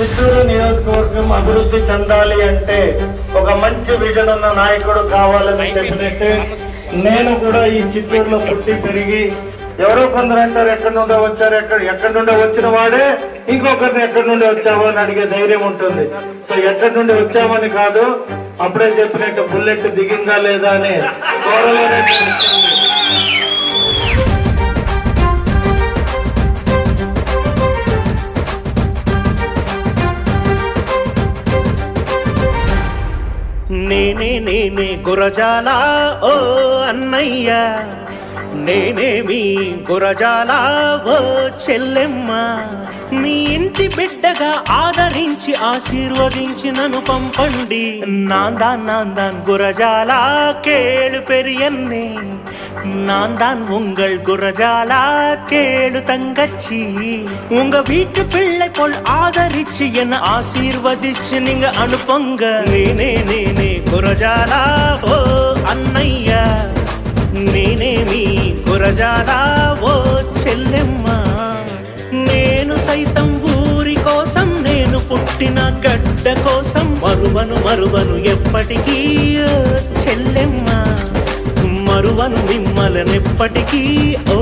చిత్తూరు నియోజకవర్గం అభివృద్ధి చెందాలి అంటే ఒక మంచి విజన్ ఉన్న నాయకుడు కావాలని చెప్పినట్టు నేను కూడా ఈ చిత్తూరులో పుట్టి పెరిగి ఎవరో కొందరు అంటారు ఎక్కడి నుండో వచ్చారు? ఎక్కడ ఎక్కడి నుండో వచ్చిన వాడే? ఇంకొకరిని ఎక్కడి నుండి వచ్చావో? అని అడిగే ధైర్యం ఉంటుంది. సో ఎక్కడి నుండి వచ్చామని కాదు అప్పుడే చెప్పినట్టు బుల్లెట్ దిగిందా లేదా అని త్వరలోనే నేనే నేనే గురజాలా ఓ అన్నయ్య. నేనే మీ గురజాల ఓ చెల్లెమ్మ మీ ఇంటి బిడ్డగా ఆదరించి ఆశీర్వదించి నన్ను పంపండి నాందాన్ నాందాన్ గురజాల కేళు పెరియన్నే நான் உங்கள் குரஜாலா கேளு தங்கச்சி உங்க வீட்டு பிள்ளை போல் ஆதரிச்சு என்ன ஆசீர்வதிச்சு நீங்க அனுப்புங்க నేనే నేనే గురజాలా ఓ అన్నయ్య నేనే మీ గురజాలా ఓ చెల్లెమ్మ నేను సైతం ఊరి కోసం నేను పుట్టిన గడ్డ కోసం మరువను మరువను ఎప్పటికీ చెల్లెమ్మ మరువను మిమ్మలనెప్పటికీ ఓ